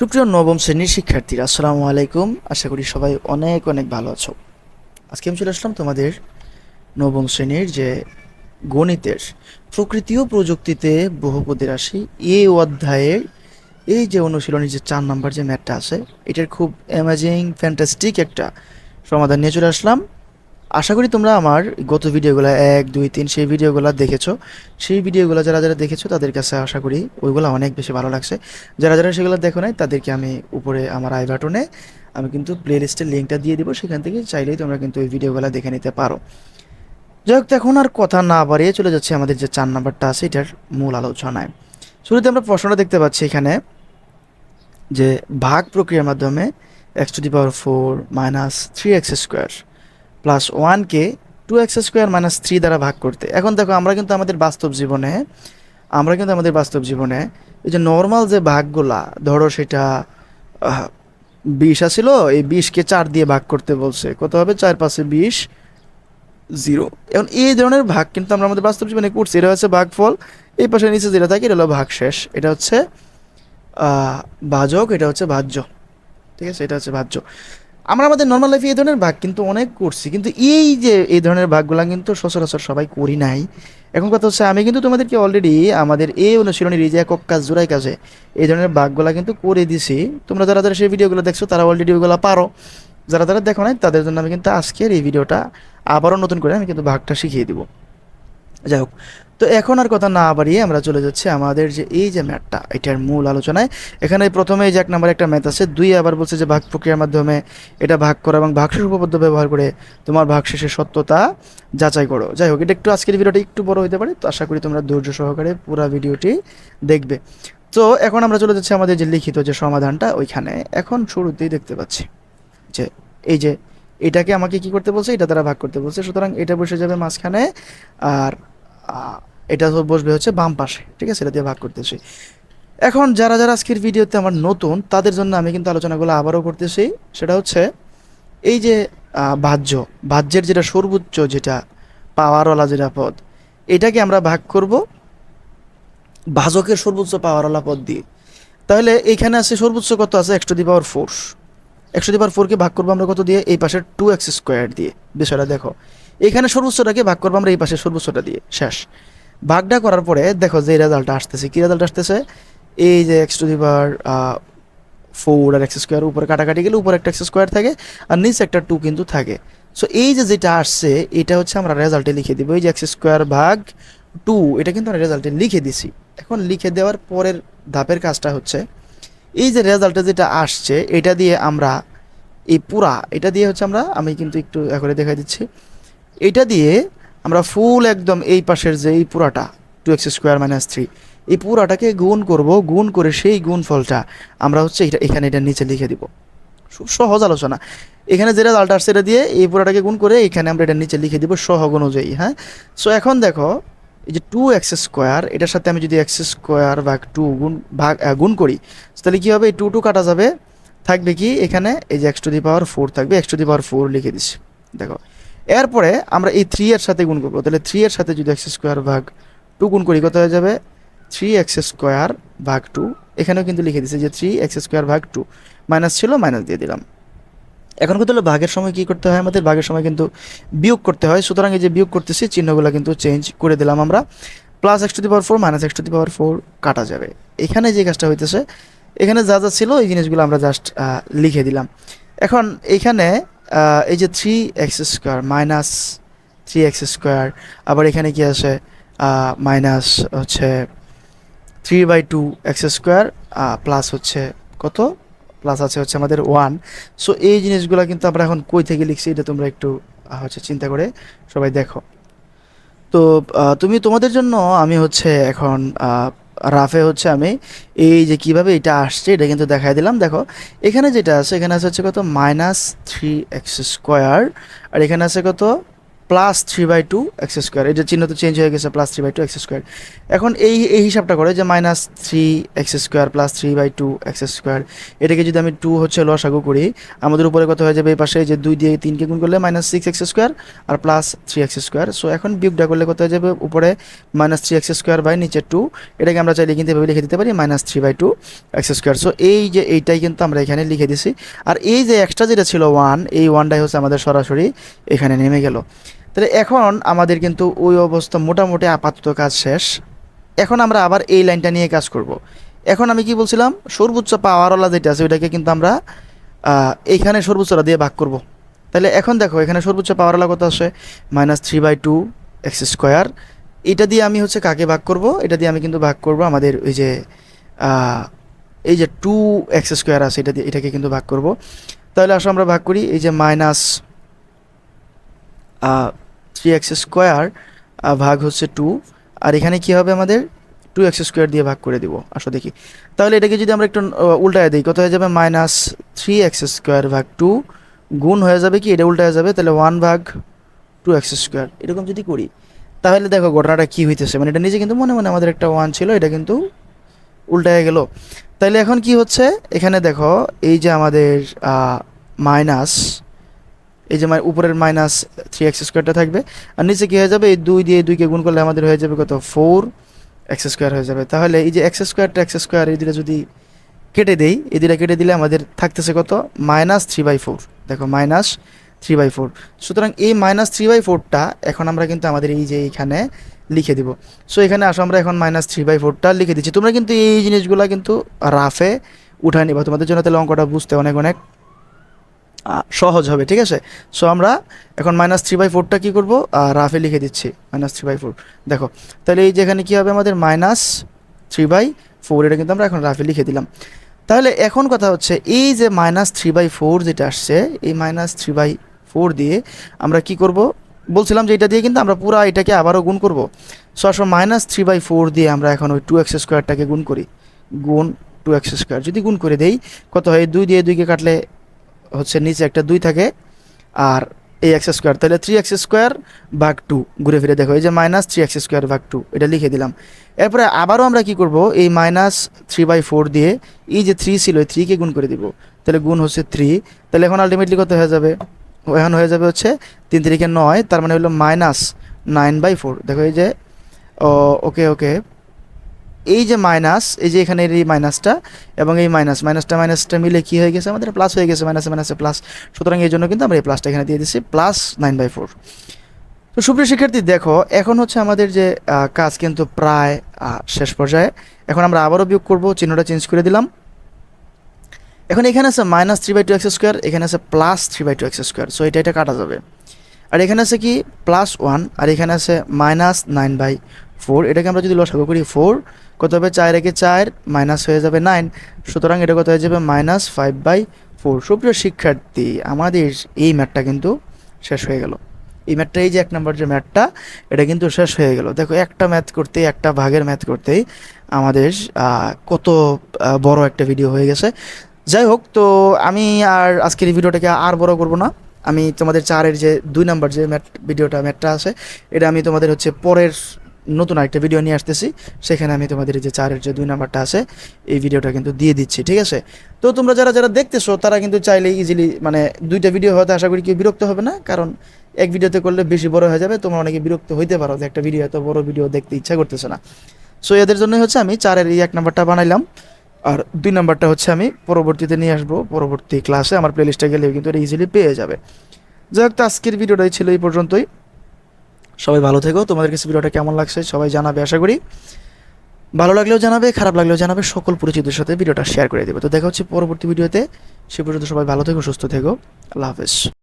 সুপ্রিয় নবম শ্রেণির শিক্ষার্থীরা, আসসালামু আলাইকুম। আশা করি সবাই অনেক অনেক ভালো আছো। আজকে আমি চলে আসলাম তোমাদের নবম শ্রেণির যে গণিতের প্রকৃতি ও প্রযুক্তিতে বহুপদী রাশি এই অধ্যায়ের এই যে অনুশীলনী যে চার নাম্বার যে ম্যাথটা আছে, এটার খুব অ্যামাজিং ফ্যান্টাস্টিক একটা সমাধান নিয়ে চলে আসলাম। আশা করি তোমরা আমার গত ভিডিওগুলো এক, দুই, তিন, সেই ভিডিওগুলো দেখেছ। সেই ভিডিওগুলো যারা যারা দেখেছ, তাদের কাছে আশা করি ওইগুলো অনেক বেশি ভালো লাগছে। যারা যারা সেগুলো দেখো নাই, তাদেরকে আমি উপরে আমার আই বাটনে আমি কিন্তু প্লে লিস্টের লিঙ্কটা দিয়ে দিব। সেখান থেকে চাইলেই তোমরা কিন্তু ওই ভিডিওগুলো দেখে নিতে পারো। যাই হোক, এখন আর কথা না বাড়িয়ে চলে যাচ্ছে আমাদের যে চার নাম্বারটা আছে, এটার মূল আলোচনায়। শুরুতে আমরা প্রশ্নটা দেখতে পাচ্ছি এখানে যে ভাগ প্রক্রিয়ার মাধ্যমে x to the power four minus three x square plus ওয়ানকে two x square minus three দ্বারা ভাগ করতে। এখন দেখো, আমরা কিন্তু আমাদের বাস্তব জীবনে, আমরা কিন্তু আমাদের বাস্তব জীবনে এই যে নর্মাল যে ভাগগুলা, ধরো সেটা বিশ আসিল এই বিশকে চার দিয়ে ভাগ করতে বলছে। কত হবে? চার পাশে বিশ জিরো এখন এই ধরনের ভাগ কিন্তু আমরা আমাদের বাস্তব জীবনে করছি। এটা হচ্ছে ভাগফল। এই পাশে নিচে যেটা থাকে, এটা হলো ভাগ শেষ এটা হচ্ছে ভাজক এটা হচ্ছে ভাজ্য ঠিক আছে? এটা হচ্ছে ভাজ্য আমরা আমাদের নর্মাল লাইফে এই ধরনের ভাগ কিন্তু অনেক করছি, কিন্তু এই যে এই ধরনের ভাগগুলো কিন্তু সচরাচর সবাই করি নাই। এখন কথা হচ্ছে, আমি কিন্তু তোমাদেরকে অলরেডি আমাদের এই অনুশীলনীর এই যে একক কাজ জোড়াই কাজে এই ধরনের ভাগগুলো কিন্তু করে দিছি। তোমরা যারা যারা সেই ভিডিওগুলো দেখছ, তারা অলরেডি ওইগুলো পারো। যারা যারা দেখো নাই, তাদের জন্য আমি কিন্তু আজকের এই ভিডিওটা আবারও নতুন করে আমি কিন্তু ভাগটা শিখিয়ে দিব। যাই হোক তো এখন আর কথা না বাড়িয়ে আমরা চলে যাচ্ছি আমাদের যে এই যে ম্যাথটা এটার মূল আলোচনায়। এখানে প্রথমে যে এক নম্বর একটা ম্যাথ আছে, দুই আবার বলছে যে ভাগ প্রক্রিয়ার মাধ্যমে এটা ভাগ করো এবং ভাগশেষ উপপাদ্য ব্যবহার করে তোমার ভাগশেষের সত্যতা যাচাই করো। যাই হোক, এটা একটু আজকের ভিডিওটা একটু বড় হতে পারে, তো আশা করি তোমরা ধৈর্য সহকারে পুরো ভিডিওটি দেখবে। তো এখন আমরা চলে যাচ্ছি আমাদের যে লিখিত যে সমাধানটা ওইখানে। এখন শুরুতেই দেখতে পাচ্ছি যে এই যে এটাকে আমাকে কি করতে বলছে, এটা দ্বারা ভাগ করতে বলছে, সুতরাং এটা বসে যাবে মাঝখানে, আর এটা বসবে হচ্ছে বাম পাশে, ঠিক আছে? এটা দিয়ে ভাগ করতেছি। এখন যারা যারা আজকের ভিডিওতে আমার নতুন, তাদের জন্য আমি কিন্তু আলোচনাগুলো আবারও করতেছি। সেটা হচ্ছে, এই যে ভাজ্য ভাজ্যের যেটা সর্বোচ্চ যেটা পাওয়ারওয়ালা যেটা পদ, এটাকে আমরা ভাগ করব ভাজকের সর্বোচ্চ পাওয়ারওয়ালা পদ দিয়ে। তাহলে এইখানে আছে সর্বোচ্চ কত আছে? একশো দি পাওয়ার ফোর। একশো দি পাওয়ার ফোরকে ভাগ করব আমরা কত দিয়ে? এই পাশের টু এক্স স্কোয়ার দিয়ে। বিষয়টা দেখো। এখানে সর্বোচ্চটাকে ভাগ করব আমরা, এই পাশের সর্বোচ্চটা দিয়ে, শেষ। ভাগটা করার পরে দেখো যে রেজাল্টটা আসতেছে। কী রেজাল্ট আসতেছে? এই যে x to the power four R x square উপরে কাটাকাটি গেলে উপরে একটা এক্স স্কোয়ার থাকে আর নিচে একটা টু কিন্তু থাকে। সো এই যে যেটা আসছে, এটা হচ্ছে আমরা রেজাল্টে লিখে দিব। এই যে এক্স স্কোয়ার ভাগ টু এটা কিন্তু আমরা রেজাল্টে লিখে দিছি। এখন লিখে দেওয়ার পরের ধাপের কাজটা হচ্ছে, এই যে রেজাল্টে যেটা আসছে, এটা দিয়ে আমরা এই পুরা, এটা দিয়ে হচ্ছে আমরা, আমি কিন্তু একটু করে দেখাই দিচ্ছি। এটা দিয়ে আমরা ফুল একদম এই পাশের যে এই পুরাটা two x square minus three এই পুরাটাকে গুণ করব, গুণ করে সেই গুণ ফলটা আমরা হচ্ছে এটা, এখানে এটা নিচে লিখে দিব। খুব সহজ আলোচনা। এখানে যে রেজাল্ট আসছে এটা দিয়ে এই পুরাটাকে গুণ করে এখানে আমরা এটা নিচে লিখে দিব সহগ অনুযায়ী হ্যাঁ? সো এখন দেখো, এই যে টু এক্স স্কোয়ার এটার সাথে আমি যদি এক্স স্কোয়ার ভাগ টু গুণ, ভাগ গুণ করি, তাহলে কী হবে? এই টু টু কাটা যাবে। থাকবে কি? এখানে এই যে x to the power four থাকবে x to the power four লিখে দিচ্ছি। দেখো এরপরে আমরা এই থ্রি এর সাথে গুণ করব। তাহলে থ্রি এর সাথে যদি এক্স স্কোয়ার ভাগ টু গুণ করি কত হয়ে যাবে? থ্রি এক্স স্কোয়ার ভাগ টু এখানেও কিন্তু লিখে দিচ্ছে যে থ্রি এক্স স্কোয়ার ভাগ টু মাইনাস ছিল মাইনাস দিয়ে দিলাম। এখন হলো ভাগের সময় কি করতে হয় আমাদের? ভাগের সময় কিন্তু বিয়োগ করতে হয়। সুতরাং এই যে বিয়োগ করতেছি চিহ্নগুলো কিন্তু চেঞ্জ করে দিলাম আমরা। Plus x to the power four minus x to the power four কাটা যাবে। এখানে যে কাজটা হইতেছে এখানে যা যা ছিল এই জিনিসগুলো আমরা জাস্ট লিখে দিলাম। এখন এইখানে আহ, এই যে three x square minus three x square আবার এখানে কি আছে? মাইনাস হচ্ছে three by two x square plus হচ্ছে কত? প্লাস আছে হচ্ছে আমাদের ওয়ান সো এই জিনিসগুলো কিন্তু আমরা এখন কই থেকে লিখছি এটা তোমরা একটু হচ্ছে চিন্তা করে সবাই দেখো। তো তুমি তোমাদের জন্য আমি হচ্ছে এখন রাফে হচ্ছে আমি। এই যে কীভাবে এটা আসছে, এটা কিন্তু দেখাই দিলাম। দেখো, এখানে যেটা আছে, এখানে আছে হচ্ছে কত? Minus three x square. আর এখানে আছে কত? Plus three by two x square. এটা চিহ্ন তো চেঞ্জ হয়ে গেছে, plus three by two x square. এখন এই এই হিসাবটা করে যে minus three x square plus three by two x square. এটাকে যদি আমি টু হচ্ছে লসাগু করি, আমাদের উপরে কত হয়ে যাবে এই পাশে? যে দুই দিয়ে তিনকে গুণ করলে মাইনাস সিক্স এক্স স্কোয়ার আর plus three x square. So এখন বিয়োগটা করলে কত হয়ে যাবে? উপরে minus three x square by নিচে টু এটাকে আমরা চাইলে কিন্তু এভাবে লিখে দিতে পারি minus three by two x square. So এই যে এইটাই কিন্তু আমরা এখানে লিখে দিছি। আর এই যে এক্সট্রা যেটা ছিল ওয়ান এই ওয়ানটাই হচ্ছে আমাদের সরাসরি এখানে নেমে গেল। তাহলে এখন আমাদের কিন্তু ওই অবস্থা মোটামুটি আপাতত কাজ শেষ। এখন আমরা আবার এই লাইনটা নিয়ে কাজ করব। এখন আমি কি বলছিলাম? সর্বোচ্চ পাওয়ারওয়ালা যেটা আছে, ওইটাকে কিন্তু আমরা এইখানে সর্বোচ্চটা দিয়ে ভাগ করব। তাহলে এখন দেখো, এখানে সর্বোচ্চ পাওয়ারওয়ালা কত আছে minus three by two x square এটা দিয়ে আমি হচ্ছে কাকে ভাগ করব? এটা দিয়ে আমি কিন্তু ভাগ করব আমাদের ওই যে এই যে টু এক্স স্কোয়ার আছে, এটা দিয়ে, এটাকে কিন্তু ভাগ করব। তাহলে আসো আমরা ভাগ করি, এই যে মাইনাস থ্রি এক্স স্কোয়ার ভাগ হচ্ছে টু আর এখানে কি হবে আমাদের? টু এক্স স্কোয়ার দিয়ে ভাগ করে দিব। আসো দেখি। তাহলে এটাকে যদি আমরা একটু উল্টায় দিই, কত হয়ে যাবে? মাইনাস থ্রি এক্স স্কোয়ার ভাগ টু গুণ হয়ে যাবে কি? এটা উল্টায় যাবে, তাহলে ওয়ান ভাগ টু এক্স স্কোয়ার এরকম যদি করি, তাহলে দেখো ঘটনাটা কী হইতেছে। মানে এটা নিজে কিন্তু মনে মনে আমাদের একটা ওয়ান ছিল, এটা কিন্তু উল্টায় গেল। তাইলে এখন কি হচ্ছে? এখানে দেখো, এই যে আমাদের মাইনাস এই যে উপরের মাইনাস থ্রি এক্স স্কোয়ারটা থাকবে, আর নিচে কী হয়ে যাবে? এই দুই দিয়ে দুইকে গুণ করলে আমাদের হয়ে যাবে কত? ফোর এক্স স্কোয়ার হয়ে যাবে। তাহলে এই যে এক্স স্কোয়ারটা এক্স স্কোয়ার এই দুটা যদি কেটে দেই, এই দুটা কেটে দিলে আমাদের থাকতেছে কত? মাইনাস থ্রি বাই ফোর দেখো, মাইনাস থ্রি বাই ফোর সুতরাং এই মাইনাস থ্রি বাই ফোরটা এখন আমরা কিন্তু আমাদের এই যে এইখানে লিখে দিব। সো এখানে আসো, আমরা এখন মাইনাস থ্রি বাই ফোরটা লিখে দিচ্ছি। তোমরা কিন্তু এই জিনিসগুলো কিন্তু রাফে উঠায় নিবা। তোমাদের জন্য তাহলে অঙ্কটা বুঝতে অনেক অনেক সহজ হবে, ঠিক আছে? সো আমরা এখন মাইনাস থ্রি বাই ফোরটা কী করব? রাফে লিখে দিচ্ছি মাইনাস থ্রি বাই ফোর দেখো, তাহলে এই যেখানে কী হবে আমাদের? মাইনাস থ্রি বাই ফোর এটা কিন্তু আমরা এখন রাফে লিখে দিলাম। তাহলে এখন কথা হচ্ছে, এই যে মাইনাস থ্রি বাই ফোর যেটা আসছে, এই মাইনাস থ্রি বাই ফোর দিয়ে আমরা কি করব? বলছিলাম যে এটা দিয়ে কিন্তু আমরা পুরো এটাকে আবারও গুণ করব। সো আসলে মাইনাস থ্রি বাই ফোর দিয়ে আমরা এখন ওই টু এক্স স্কোয়ারটাকে গুণ করি। গুণ টু এক্স স্কোয়ার যদি গুণ করে দেই, কত হয়? দুই দিয়ে দুইকে কাটলে হচ্ছে নিচে একটা দুই থাকে আর এই এক্স স্কোয়ার তাহলে থ্রি এক্স স্কোয়ার ভাগ টু ঘুরে ফিরে দেখো, এই যে মাইনাস থ্রি এক্স স্কোয়ার ভাগ টু এটা লিখে দিলাম। এরপরে আবারও আমরা কি করব? এই মাইনাস থ্রি বাই ফোর দিয়ে এই যে থ্রি ছিল, এই থ্রিকে গুণ করে দিব। তাহলে গুণ হচ্ছে থ্রি তাহলে এখন আলটিমেটলি কত হয়ে যাবে? এখন হয়ে যাবে হচ্ছে তিন তারিখে নয়, তার মানে হলো মাইনাস নাইন বাই ফোর দেখো এই যে ওকে ওকে এই যে মাইনাস, এই যে এখানে এই মাইনাসটা এবং এই মাইনাস, মাইনাসটা মাইনাসটা মিলে কি হয়ে গেছে আমাদের? প্লাস হয়ে গেছে মাইনাসে মাইনাসে প্লাস সুতরাং এই জন্য কিন্তু আমরা এই প্লাসটা এখানে দিয়ে দিচ্ছি প্লাস নাইন বাই ফোর তো সুপ্রিয় শিক্ষার্থী, দেখো, এখন হচ্ছে আমাদের যে কাজ কিন্তু প্রায় শেষ পর্যায়ে। এখন আমরা আবারও বিয়োগ করব, চিহ্নটা চেঞ্জ করে দিলাম। এখন এখানে আছে minus three by two x square এখানে আছে plus three by two x square so এটা এটা কাটা যাবে। আর এখানে আছে কি? প্লাস ওয়ান আর এখানে আছে মাইনাস নাইন বাই ফোর, এটাকে আমরা যদি লসাগু করি ফোর, কত হবে চার একে চার? মাইনাস হয়ে যাবে নাইন। সুতরাং এটা কত হয়ে যাবে? Minus five by four. সুপ্রিয় শিক্ষার্থী, আমাদের এই ম্যাথটা কিন্তু শেষ হয়ে গেল। এই ম্যাথটা, এই যে এক নম্বর যে ম্যাথটা, এটা কিন্তু শেষ হয়ে গেল। দেখো, একটা ম্যাথ করতে একটা ভাগের ম্যাথ করতেই আমাদের কত বড় একটা ভিডিও হয়ে গেছে। যাই হোক, তো আমি আর আজকের এই ভিডিওটাকে আর বড় করব না। আমি তোমাদের চারের যে, দুই নাম্বার যে ম্যাট ভিডিওটা ম্যাটটা আছে, এটা আমি তোমাদের হচ্ছে পরের নতুন একটা ভিডিও নিয়ে আসতেছি। সেখানে আমি তোমাদের যে চারের যে দুই নাম্বারটা আছে, এই ভিডিওটা কিন্তু দিয়ে দিচ্ছি, ঠিক আছে? তো তোমরা যারা যারা দেখতেছো, তারা কিন্তু চাইলে ইজিলি মানে দুইটা ভিডিও হয়তো আশা করি কেউ বিরক্ত হবে না, কারণ এক ভিডিওতে করলে বেশি বড় হয়ে যাবে। তোমরা অনেকে বিরক্ত হইতে পারো যে একটা ভিডিও এত বড় ভিডিও দেখতে ইচ্ছা করতেছে না। সো এদের জন্যই হচ্ছে আমি চারের এই এক নাম্বারটা বানাইলাম। আর দুই নাম্বারটা হচ্ছে আমি পরবর্তীতে নিয়ে আসব। পরবর্তী ক্লাসে আমার প্লেলিস্টে গেলেও কিন্তু এটা ইজিলি পেয়ে যাবে। যাই হোক, তো আজকের ভিডিওটাই ছিল এই পর্যন্তই। সবাই ভালো থেকো। তোমাদের কাছে ভিডিওটা কেমন লাগছে সবাই জানাবে, আশা করি। ভালো লাগলেও জানাবে, খারাপ লাগলেও জানাবে, সকল পরিচিতদের সাথে ভিডিওটা শেয়ার করে দেবে। তো দেখা হচ্ছে পরবর্তী ভিডিওতে। সে পর্যন্ত সবাই ভালো থেকো, সুস্থ থেকো। আল্লাহ হাফেজ।